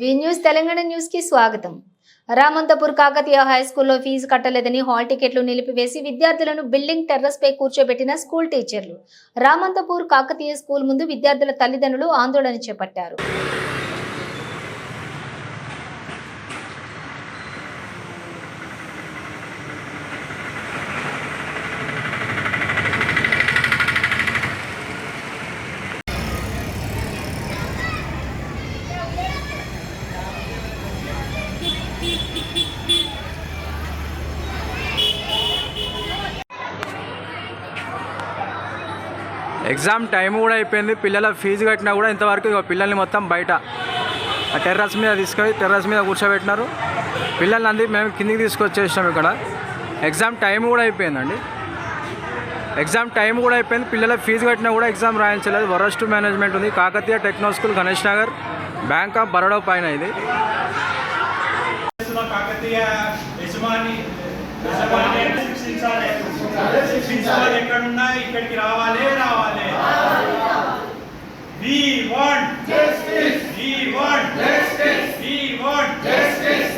వి news Telangana న్యూస్కి స్వాగతం. Ramanthapur Kakatiya high స్కూల్లో ఫీజు కట్టలేదని హాల్ టికెట్లు నిలిపివేసి విద్యార్థులను బిల్డింగ్ టెర్రస్ పై కూర్చోబెట్టిన స్కూల్ టీచర్లు. రామంతపూర్ కాకతీయ స్కూల్ ముందు విద్యార్థుల తల్లిదండ్రులు ఆందోళన చేపట్టారు. ఎగ్జామ్ టైం కూడా అయిపోయింది. పిల్లల ఫీజు కట్టినా కూడా ఇంతవరకు ఇక పిల్లల్ని మొత్తం బయట ఆ టెర్రస్ మీద తీసుకొని టెర్రస్ మీద కూర్చోబెట్టినారు. పిల్లల్ని అంది మేము కిందికి తీసుకొచ్చేసినాం ఇక్కడ. ఎగ్జామ్ టైం కూడా అయిపోయిందండి. ఎగ్జామ్ టైం కూడా అయిపోయింది. పిల్లల ఫీజు కట్టినా కూడా ఎగ్జామ్ రాయించలేదు. వరస్ట్ మేనేజ్మెంట్ ఉంది. Kakatiya techno school Ganesh Nagar bank of Baroda పైన ఇది. శిక్షించాలి ఎక్కడున్నా ఇక్కడికి రావాలి రావాలి. We want justice we want justice we want justice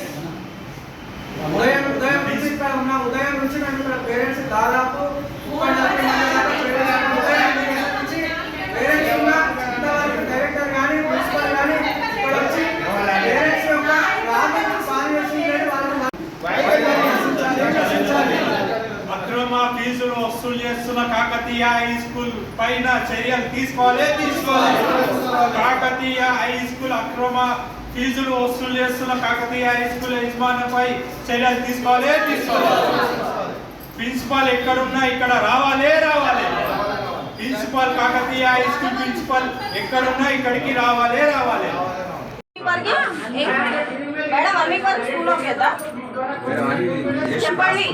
ఉదయం ఉదయం నుంచి ఇక్కడ ఉన్న ఉదయం నుంచి మేము ఇక్కడ పేరెంట్స్ దాదాపు ముప్పై నలభై మంది దాకా పేరెంట్స్ ఉదయం నుంచి పేరెంట్స్ ఉన్న ఇంతవరకు డైరెక్టర్ కానీ ప్రిన్సిపల్ కానీ ఇక్కడ వచ్చి పేరెంట్స్ యొక్క రాబోయే పాలన చేసిందని వాళ్ళని రక్షించాలి. అక్రమ ఫీజులు వసూలు చేస్తున్న కాకతీయ హై స్కూల్ పైన చర్యలు తీసుకోవాలి తీసుకోవాలి కాకతీయ హై స్కూల్ అక్రమ ఫీజులు వసూలు చేస్తున్న కాకతీయ హై స్కూల్ యజమానిపై చర్యలు తీసుకోవాలి తీసుకోవాలి ప్రిన్సిపాల్ ఎక్కడున్నా ఇక్కడ రావాలి రావాలి. Principal Kakatiya high school principal ఎక్కడున్నా ఇక్కడికి రావాలి రావాలి. వరకు మేడం అన్ని వరకు స్కూల్ ఓకే కదా చెప్పండి.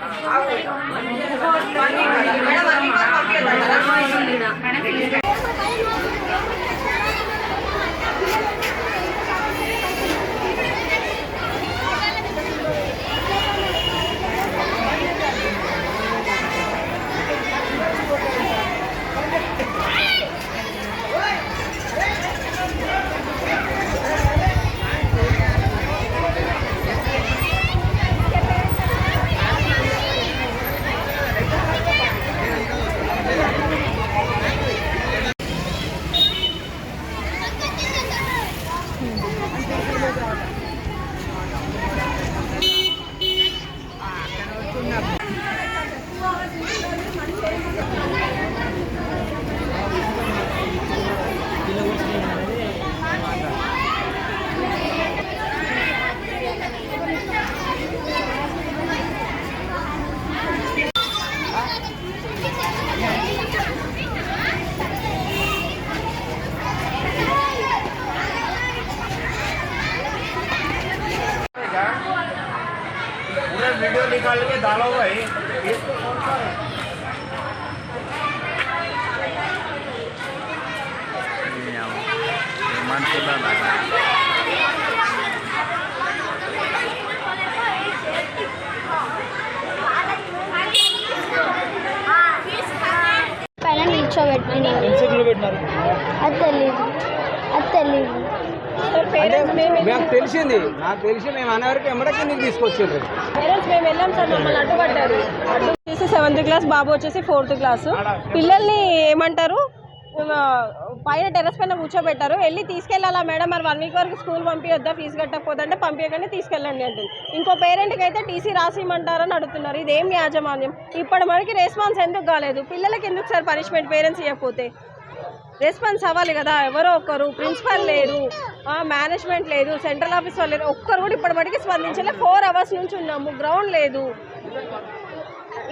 啊，呢。పైన నిల్చోబెట్టినారు అది తెలీదు. అది తెలీదు. నాకు తెలిసింది. నాకు తెలిసి మేము అనేవరకు ఎమ్మడకి నీకు తీసుకొచ్చిండ్రు. పేరెంట్స్ మేము వెళ్ళాం సార్ మమ్మల్ని అడ్డుపడ్డారు. అడ్డు వచ్చేసి సెవెంత్ క్లాస్ బాబు వచ్చేసి ఫోర్త్ క్లాస్ పిల్లల్ని ఏమంటారు? పైన టెరస్ పైన కూర్చోబెట్టారు. వెళ్ళి తీసుకెళ్ళాలా మేడం? మరి వన్ వీక్ వరకు స్కూల్ పంపించొద్దా ఫీజు కట్టకపోతే పంపించగానే తీసుకెళ్ళండి అంటుంది. ఇంకో పేరెంట్కి అయితే టీసీ రాసిమంటారని అడుగుతున్నారు. ఇదేం యాజమాన్యం? ఇప్పటి వరకు రెస్పాన్స్ ఎందుకు కాలేదు? పిల్లలకి ఎందుకు సార్ పనిష్మెంట్ పేరెంట్స్ ఇవ్వకపోతే రెస్పాన్స్ అవ్వాలి కదా. ఎవరో ఒకరు ప్రిన్సిపల్ లేరు మేనేజ్మెంట్ లేదు సెంట్రల్ ఆఫీస్ వాళ్ళు లేరు. ఒక్కరు కూడా ఇప్పటి మటుకి స్పందించలే. ఫోర్ అవర్స్ నుంచి ఉన్నాము. గ్రౌండ్ లేదు.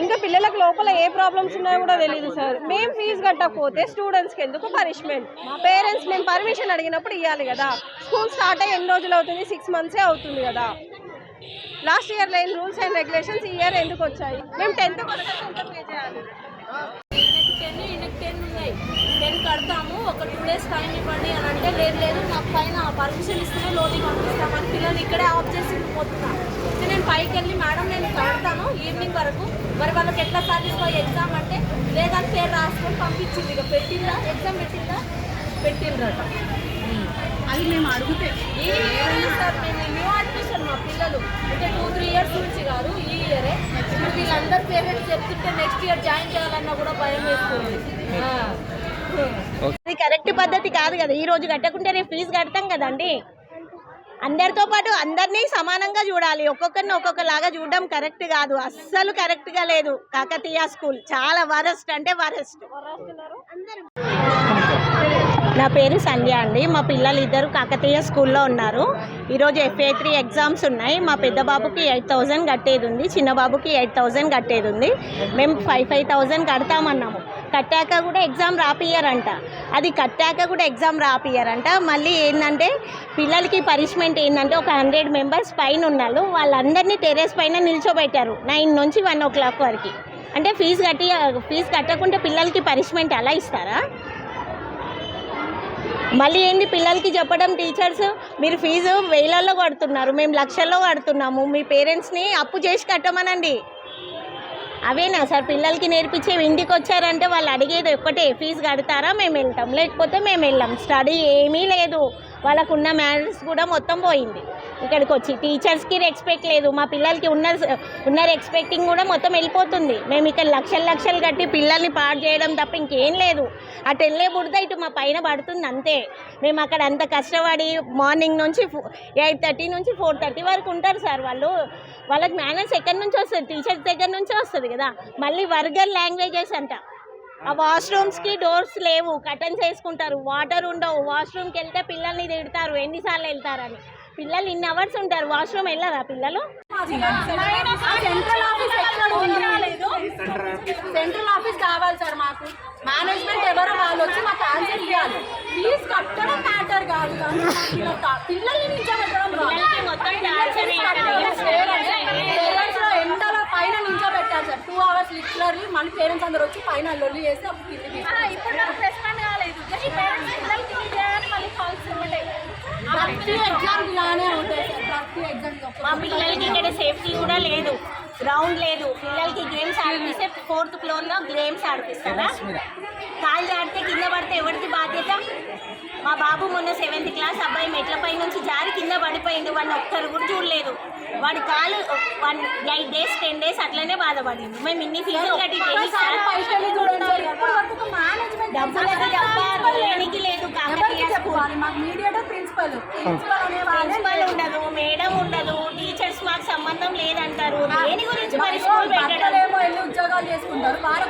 ఇంకా పిల్లలకు లోపల ఏ ప్రాబ్లమ్స్ ఉన్నాయో కూడా తెలియదు సార్. మేము ఫీజు కట్టకపోతే స్టూడెంట్స్కి ఎందుకు పనిష్మెంట్ పేరెంట్స్ మేము పర్మిషన్ అడిగినప్పుడు ఇవ్వాలి కదా. స్కూల్ స్టార్ట్ అయ్యి ఎన్ని రోజులు అవుతుంది? సిక్స్ మంత్సే అవుతుంది కదా. లాస్ట్ ఇయర్ లేని రూల్స్ అండ్ రెగ్యులేషన్స్ ఈ ఇయర్ ఎందుకు వచ్చాయి? మేము టెన్త్ ఎంత టెన్ టెన్ ఉన్నాయి. టెన్ కడతాము. ఒక టూ డేస్ టైం ఇవ్వండి అని అంటే లేదు లేదు నాకు పైన పర్మిషన్ ఇస్తేనే లోన్కి పంపిస్తామని పిల్లలు ఇక్కడే ఆఫ్ చేసి పోతున్నా నేను పైకి వెళ్ళి మేడం నేను కడతాను. ఈవినింగ్ వరకు మరి వాళ్ళకి ఎట్లా సాటిస్ఫై ఎగ్జామ్ అంటే లేదని పేరు రాసుకొని పంపించింది ఇక. పెట్టిందా? ఎగ్జామ్ పెట్టిందా? పెట్టిండ్రట. అది మేము అడిగితే ఈ ఇయర్ సార్ మేము న్యూ అడ్మిషన్ మా పిల్లలు. అంటే టూ త్రీ ఇయర్స్ నుంచి కాదు ఈ ఇయరే. ఇప్పుడు వీళ్ళందరూ పేరెంట్స్ చెప్తుంటే నెక్స్ట్ ఇయర్ జాయిన్ చేయాలన్నా కూడా భయం వేస్తుంది. అది కరెక్ట్ పద్ధతి కాదు కదా. ఈ రోజు కట్టకుంటే రేపు ఫీజు కడతాం కదండి. అందరితో పాటు అందరినీ సమానంగా చూడాలి. ఒక్కొక్కరిని ఒక్కొక్కలాగా చూడడం కరెక్ట్ కాదు. అస్సలు కరెక్ట్గా లేదు. కాకతీయ స్కూల్. చాలా వరస్ట్ అంటే వరస్ట్. నా పేరు సంధ్య అండి. మా పిల్లలు ఇద్దరు కాకతీయ స్కూల్లో ఉన్నారు. ఈరోజు ఎఫ్ఏ త్రీ ఎగ్జామ్స్ ఉన్నాయి. మా పెద్ద బాబుకి ఎయిట్ థౌజండ్ కట్టేది ఉంది. చిన్న బాబుకి ఎయిట్ థౌజండ్ కట్టేది ఉంది. మేము ఫైవ్ ఫైవ్ థౌజండ్ కడతామన్నాము. కట్టాక కూడా ఎగ్జామ్ రాపియ్యారంట. అది కట్టాక కూడా ఎగ్జామ్ రాపియ్యారంట. మళ్ళీ ఏంటంటే పిల్లలకి పనిష్మెంట్ ఏంటంటే ఒక హండ్రెడ్ మెంబర్స్ పైన ఉన్నారు. వాళ్ళందరినీ టెరెస్ పైన నిల్చోబెట్టారు. నైన్ నుంచి వన్ ఓ క్లాక్ వరకు. అంటే ఫీజు కట్టి ఫీజు కట్టకుంటే పిల్లలకి పనిష్మెంట్ అలా ఇస్తారా? మళ్ళీ ఏంటి పిల్లలకి చెప్పడం టీచర్స్ మీరు ఫీజు వేలల్లో కడుతున్నారు. మేము లక్షల్లో కడుతున్నాము. మీ పేరెంట్స్ని అప్పు చేసి కట్టమనండి. అవేనా సార్? పిల్లలకి నేర్పించే ఇంటికి వచ్చారంటే వాళ్ళు అడిగేది ఒక్కటే ఫీజు కడతారా? మేము వెళ్తాం. లేకపోతే మేము వెళ్ళాం. స్టడీ ఏమీ లేదు. వాళ్ళకున్న మ్యానర్స్ కూడా మొత్తం పోయింది. ఇక్కడికి వచ్చి టీచర్స్కి రెస్పెక్ట్ లేదు. మా పిల్లలకి ఉన్న ఉన్న రెస్పెక్టింగ్ కూడా మొత్తం వెళ్ళిపోతుంది. మేము ఇక్కడ లక్షలు లక్షలు కట్టి పిల్లల్ని పాడు చేయడం తప్ప ఇంకేం లేదు. అటు వెళ్ళే బుడద ఇటు మా పైన పడుతుంది అంతే. మేము అక్కడ అంత కష్టపడి మార్నింగ్ నుంచి ఎయిట్ థర్టీ నుంచి ఫోర్ థర్టీ వరకు ఉంటారు సార్ వాళ్ళు. వాళ్ళకి మేనర్స్ ఎక్కడి నుంచి వస్తుంది టీచర్స్ దగ్గర నుంచి వస్తుంది కదా. మళ్ళీ వర్గర్ లాంగ్వేజెస్ అంట. ఆ వాష్రూమ్స్కి డోర్స్ లేవు కటన్స్ వేసుకుంటారు. వాటర్ ఉండవు. వాష్రూమ్కి వెళ్తే పిల్లల్ని తిడతారు. ఎన్నిసార్లు వెళ్తారని. పిల్లలు ఇన్ని అవర్స్ ఉంటారు. వాష్రూమ్ వెళ్ళరా పిల్లలు? సెంట్రల్ ఆఫీస్ ఎక్కడ ఉంది? సెంట్రల్ ఆఫీస్ కావాలి సార్ మాకు. మేనేజ్మెంట్ ఎవరో వాళ్ళు వచ్చి మాకు ఆన్సర్ ఇవ్వాలి. ఫీజు కట్టడం మ్యాటర్ కాదు కానీ పిల్లల్ని నిల్చోబెట్టడం పేరెంట్స్లో పైన నిల్చోబెట్టారు సార్? టూ అవర్స్ లిటరల్లీ మళ్ళీ పేరెంట్స్ అందరు వచ్చి పైన లొల్లి చేసి అప్పుడు ఇప్పుడు ప్రతి ఎగ్జామ్ ఇలానే ఉంటాయి సార్. ప్రతి ఎగ్జామ్ మా పిల్లలకి ఇక్కడ సేఫ్టీ కూడా లేదు. గ్రౌండ్ లేదు. పిల్లలకి గేమ్స్ ఆడిపిస్తే ఫోర్త్ ఫ్లోర్లో గేమ్స్ ఆడిపిస్తారా? కాళ్ళు ఆడితే కింద పడితే ఎవరిది బాధ్యత? మా బాబు మొన్న సెవెంత్ క్లాస్ అబ్బాయి మెట్లపై నుంచి జారి కింద పడిపోయింది వాడిని ఒక్కరు కూడా చూడలేదు. వాడి కాలు one eight days ten days అట్లనే బాధపడింది మేము ఇన్ని ఫీజులు కట్టి దేనికి లేదు మాకు మీడియేటర్ ప్రిన్సిపల్. ప్రిన్సిపల్ ప్రిన్సిపల్ ఉండదు మేడం ఉండదు టీచర్స్ మాకు సంబంధం లేదంటారు. దేని గురించి మరి స్కూల్ పెట్టడం? ఉద్యోగాలు చేసుకుంటారు? భారత్